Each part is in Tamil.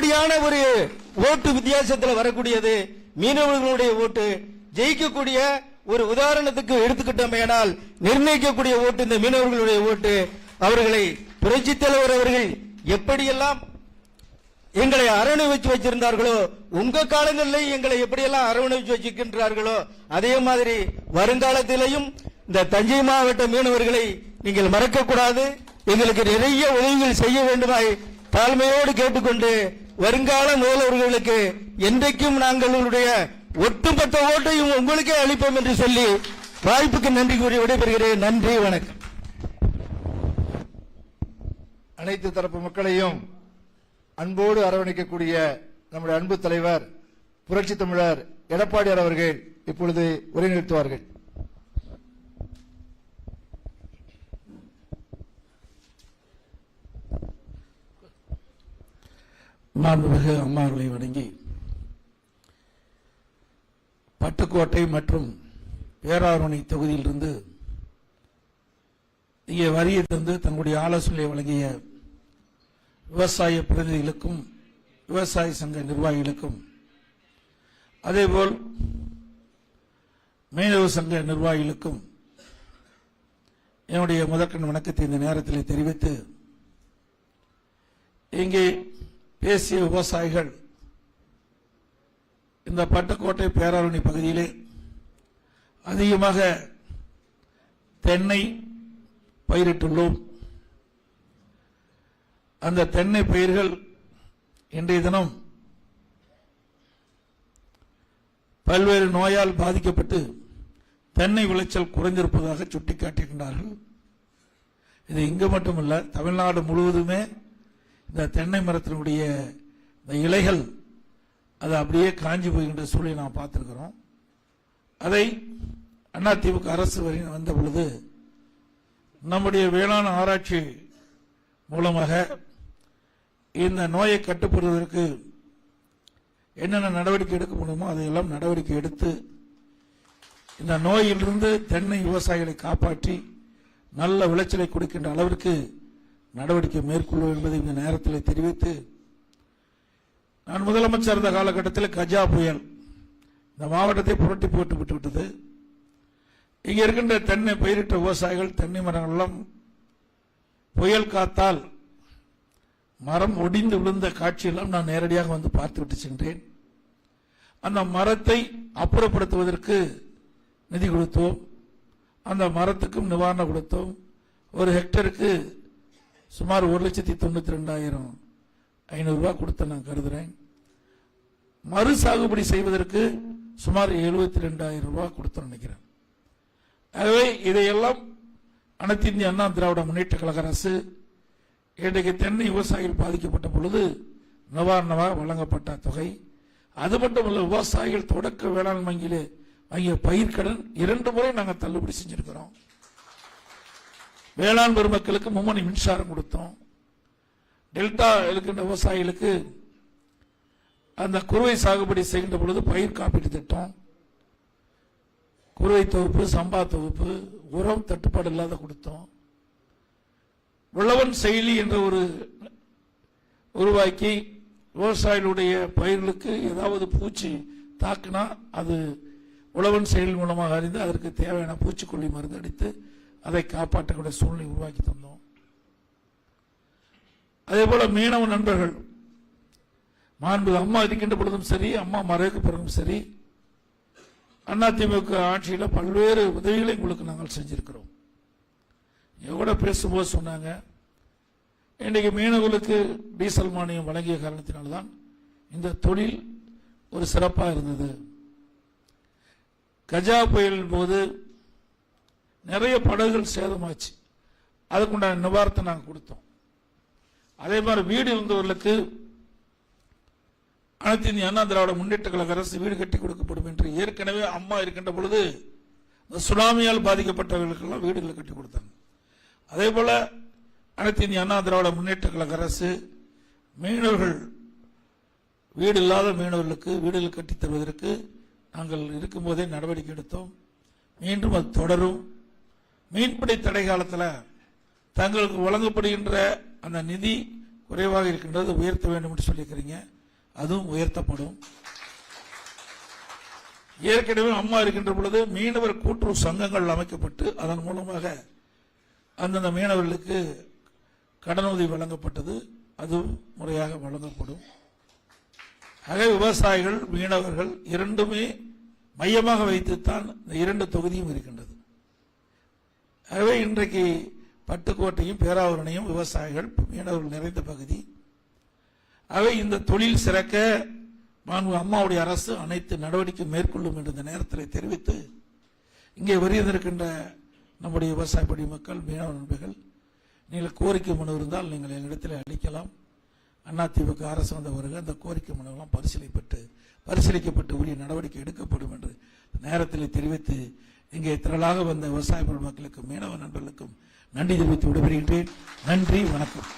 அப்படியான ஒரு ஓட்டு வித்தியாசத்தில் வரக்கூடியது மீனவர்களுடைய ஓட்டு. ஜெயிக்கக்கூடிய ஒரு உதாரணத்துக்கு எடுத்துக்கிட்டோமேனால் நிர்ணயிக்கக்கூடிய ஓட்டு இந்த மீனவர்களுடைய ஓட்டு. அவர்களை புரட்சி தலைவர் அவர்கள் எப்படியெல்லாம் எங்களை அரவணைச்சு வச்சிருந்தார்களோ உங்க காலங்களில் எங்களை எப்படியெல்லாம் அரவணைச்சு வச்சிருக்கின்றார்களோ அதே மாதிரி வருங்காலத்திலையும் இந்த தஞ்சை மாவட்ட மீனவர்களை நீங்கள் மறக்கக்கூடாது. எங்களுக்கு நிறைய உதவிகள் செய்ய வேண்டுமாய் தாழ்மையோடு கேட்டுக்கொண்டு வருங்கால முதல்வர்களுக்கு என்றைக்கும் நாங்களுடைய ஒட்டுமொத்த ஓட்டையும் உங்களுக்கே அளிப்போம் என்று சொல்லி வாய்ப்புக்கு நன்றி கூறி விடைபெறுகிறேன். நன்றி வணக்கம். அனைத்து தரப்பு மக்களையும் அன்போடு அரவணைக்கக்கூடிய நம்முடைய அன்பு தலைவர் புரட்சி தமிழர் எடப்பாடியார் அவர்கள் இப்பொழுது உரை மாண்புமிகு அம்மாவர்களை வணங்கி பட்டுக்கோட்டை மற்றும் பேராவணி தொகுதியிலிருந்து இங்கே வரியை தந்து தங்களுடைய ஆலோசனை வழங்கிய விவசாய பிரதிநிதிகளுக்கும் விவசாய சங்க நிர்வாகிகளுக்கும் அதேபோல் மீனவ சங்க நிர்வாகிகளுக்கும் என்னுடைய முதற்கண் வணக்கத்தை இந்த நேரத்தில் தெரிவித்து இங்கே பேசிய விவசாயிகள் இந்த பட்டுக்கோட்டை பேராரணி பகுதியிலே அதிகமாக தென்னை பயிரிட்டுள்ளோம். அந்த தென்னை பயிர்கள் இன்றைய தினம் பல்வேறு நோயால் பாதிக்கப்பட்டு தென்னை விளைச்சல் குறைந்திருப்பதாக சுட்டிக்காட்டுகின்றார்கள் இது இங்கு மட்டுமல்ல தமிழ்நாடு முழுவதுமே இந்த தென்னை மரத்தினுடைய இந்த இலைகள் அது அப்படியே காஞ்சி போகின்ற சூழலை நாம் பார்த்துருக்கிறோம். அதை அதிமுக அரசு வரை வந்த பொழுது நம்முடைய வேளாண் ஆராய்ச்சி மூலமாக இந்த நோயை கட்டுப்படுவதற்கு என்னென்ன நடவடிக்கை எடுக்க முடியுமோ அதையெல்லாம் நடவடிக்கை எடுத்து இந்த நோயிலிருந்து தென்னை விவசாயிகளை காப்பாற்றி நல்ல விளைச்சலை கொடுக்கின்ற அளவிற்கு நடவடிக்கை மேற்கொள்வோம் என்பதை இந்த நேரத்தில் தெரிவித்து நான் முதலமைச்சர் இருந்த காலகட்டத்தில் கஜா புயல் இந்த மாவட்டத்தை புரட்டி போட்டு விட்டு விட்டது இருக்கின்ற தென்னை பயிரிட்ட விவசாயிகள் தென்னை மரங்கள் புயல் காத்தால் மரம் ஒடிந்து விழுந்த காட்சியெல்லாம் நான் நேரடியாக வந்து பார்த்து விட்டு சென்றேன். அந்த மரத்தை அப்புறப்படுத்துவதற்கு நிதி கொடுத்தோம். அந்த மரத்துக்கும் நிவாரணம் கொடுத்தோம். ஒரு ஹெக்டருக்கு சுமார் ஒரு லட்சத்தி தொண்ணூத்தி ரெண்டாயிரம் ஐநூறு ரூபாய் கொடுத்த நான் கருதுறேன். மறு சாகுபடி செய்வதற்கு சுமார் எழுபத்தி ரெண்டாயிரம் ரூபா கொடுத்தோம் நினைக்கிறேன். ஆகவே இதையெல்லாம் அனைத்து இந்திய அண்ணா திராவிட முன்னேற்ற கழக அரசு இன்றைக்கு தென்னை விவசாயிகள் பாதிக்கப்பட்ட பொழுது நிவாரணமாக வழங்கப்பட்ட தொகை. அது மட்டுமல்ல விவசாயிகள் தொடக்க வேளாண் வங்கியிலே வாங்கிய பயிர்க்கடன் இரண்டு முறை நாங்கள் தள்ளுபடி செஞ்சிருக்கிறோம். வேளாண் பெருமக்களுக்கு மும்மணி மின்சாரம் கொடுத்தோம். டெல்டா இருக்கின்ற விவசாயிகளுக்கு அந்த குறுவை சாகுபடி செய்கின்ற பொழுது பயிர் காப்பீட்டு திட்டம் குறுவை தொகுப்பு சம்பா தொகுப்பு உரம் தட்டுப்பாடு இல்லாத கொடுத்தோம். உழவன் செயலி என்ற ஒரு உருவாக்கி விவசாயிகளுடைய பயிர்களுக்கு ஏதாவது பூச்சி தாக்குனா அது உழவன் செயல் மூலமாக அறிந்து அதற்கு தேவையான பூச்சிக்கொல்லி மருந்து அடித்து அதை காப்பாற்றக்கூடிய சூழ்நிலை உருவாக்கி தந்தோம். அதே போல மீனவ நண்பர்கள் மாண்பு அம்மா இருக்கின்ற பொழுதும் சரி அம்மா மறைவுக்கு பிறகும் சரி அதிமுக ஆட்சியில் பல்வேறு உதவிகளை உங்களுக்கு நாங்கள் செஞ்சிருக்கிறோம். எவ்வளோ பேசும்போது சொன்னாங்க இன்றைக்கு மீனவர்களுக்கு டீசல் மானியம் வழங்கிய காரணத்தினால்தான் இந்த தொழில் ஒரு சிறப்பாக இருந்தது. கஜா புயலின் போது நிறைய படகுகள் சேதமாச்சு. அதுக்குண்டான நிவாரணத்தை நாங்கள் கொடுத்தோம். அதே மாதிரி வீடு இருந்தவர்களுக்கு அனைத்து இந்திய அண்ணா திராவிட முன்னேற்ற கழக அரசு வீடு கட்டி கொடுக்கப்படும் என்று ஏற்கனவே அம்மா இருக்கின்ற பொழுது இந்த சுனாமியால் பாதிக்கப்பட்டவர்களுக்கெல்லாம் வீடுகளை கட்டி கொடுத்தாங்க. அதே போல அனைத்து இந்திய அண்ணா திராவிட முன்னேற்ற கழக அரசு மீனவர்கள் வீடு இல்லாத மீனவர்களுக்கு வீடுகள் கட்டித் தருவதற்கு நாங்கள் இருக்கும்போதே நடவடிக்கை எடுத்தோம். மீண்டும் அது தொடரும். மீன்பிடி தடை காலத்தில் தங்களுக்கு வழங்கப்படுகின்ற அந்த நிதி குறைவாக இருக்கின்றது உயர்த்த வேண்டும் என்று சொல்லியிருக்கிறீங்க. அதுவும் உயர்த்தப்படும். ஏற்கனவே அம்மா இருக்கின்ற பொழுது மீனவர் கூட்டுறவு சங்கங்கள் அமைக்கப்பட்டு அதன் மூலமாக அந்தந்த மீனவர்களுக்கு கடனுதவி வழங்கப்பட்டது. அது முறையாக வழங்கப்படும். ஆக விவசாயிகள் மீனவர்கள் இரண்டுமே மையமாக வைத்துத்தான் இந்த இரண்டு தொகுதியும் இருக்கின்றது. ஆகவே இன்றைக்கு பட்டுக்கோட்டையும் பேராவூரணையும் விவசாயிகள் மீனவர்கள் நிறைந்த பகுதி. ஆகவே இந்த தொழில் சிறக்க மாண்பு அம்மாவுடைய அரசு அனைத்து நடவடிக்கை மேற்கொள்ளும் என்று இந்த நேரத்தில் தெரிவித்து இங்கே வருகின்றிருக்கின்ற நம்முடைய விவசாய படி மக்கள் மீனவ நண்பர்கள் நீங்கள் கோரிக்கை மனு இருந்தால் நீங்கள் எங்களிடத்தில் அளிக்கலாம். அதிமுக அரசு வந்த பிறகு அந்த கோரிக்கை மனுவெல்லாம் பரிசீலிப்பட்டு பரிசீலிக்கப்பட்டு உரிய நடவடிக்கை எடுக்கப்படும் என்று நேரத்தில் தெரிவித்து இங்கே திரளாக வந்த விவசாய பெருமக்களுக்கும் மீனவ நண்பர்களுக்கும் நன்றி தெரிவித்து விடைபெறுகின்றேன். நன்றி வணக்கம்.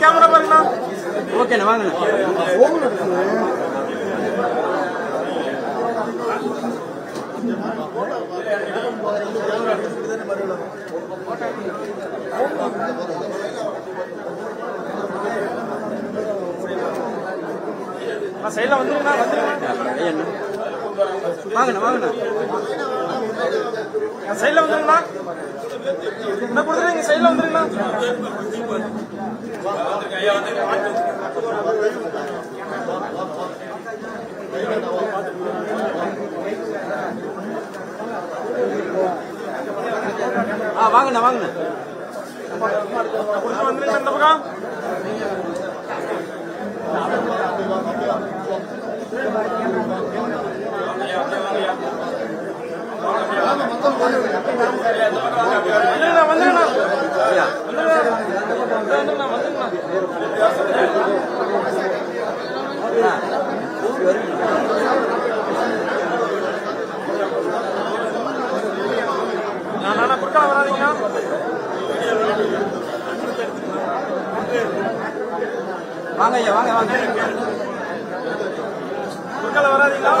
கேமரா பாருங்கண்ணா ஓகேண்ணா நான் சைடுல வந்துருங்கண்ணா ஐயண்ணா வாங்கண்ணா வாங்கண்ணா. என் சைடுல வந்துருங்கண்ணா. என்ன கொடுத்துட்டு இங்க சைடுல வந்துருங்கண்ணா. ஆ வாங்கண்ணா வாங்கண்ணா. கொடுத்துட்டு வந்துருங்க இந்த பக்கம் வந்துருங்கண்ணா வந்துருங்கண்ணா ஆ இப்படி வருங்கண்ணா நான் நானா குறுக்கால வராதீங்கண்ணா வாங்க ஐயா வாங்க வாங்க குறுக்கால வராதீங்களா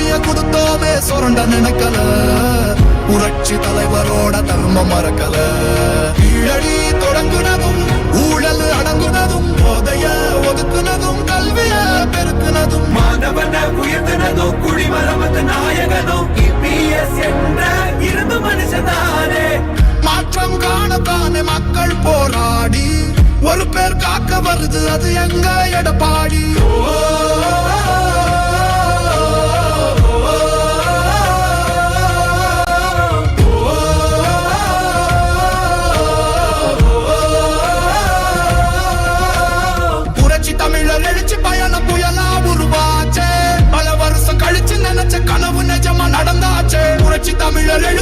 வளர்ச்சிய கொடுத்தோமே சுரண்ட நினைக்கல. புரட்சி தலைவரோட தர்மம் மறக்கல. கீழடி தொடங்குனதும் ஊழல் அடங்குனதும் போதைய ஒதுக்குனதும் கல்விய பெருக்குனதும். மாணவன உயர்த்தினதோ குடிமரமத்த நாயகனோ இபிஎஸ் என்ற இரும்பு மனுஷனானே மாற்றம் காணத்தானே மக்கள் போராடி. ஒரு பேர் காக்க வருது அது எங்க எடப்பாடி? புரட்சி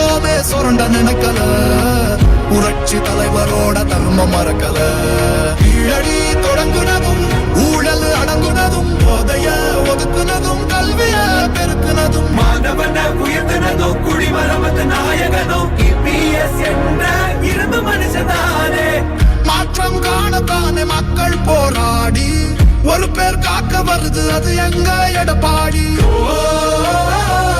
கொடுத்தோமே சுரண்ட நினைக்கல. புரட்சி தலைவரோட தர்மம் மறக்கல. கீழடி தொடங்குனதும் ஊழல் அடங்குனதும் போதைய ஒதுக்குனதும் கல்விய பெருக்குனதும். மாணவன உயர்த்தினதோ குடிமரமத்த நாயகனோ இபிஎஸ் என்ற இரும்பு மனுஷனானே மாற்றம் காணத்தானே மக்கள் போராடி. ஒரு பேர் காக்க வருது அது எங்க எடப்பாடி? புரட்சி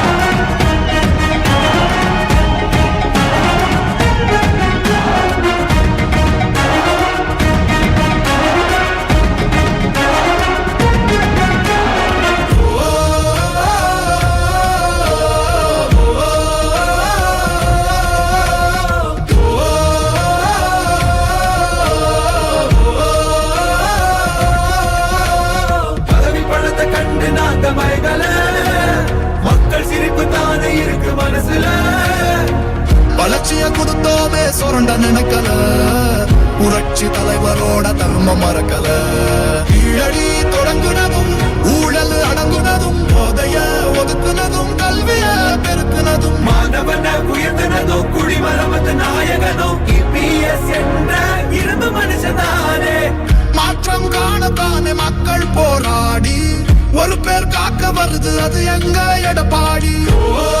உலக நோக்கி பிஎஸ் என்ற இரும்பு மனுஷனானே மாற்றம் காணத்தானே மக்கள் போராடி. ஒரு பேர் காக்க வருது அது எங்க எடப்பாடி? ஓ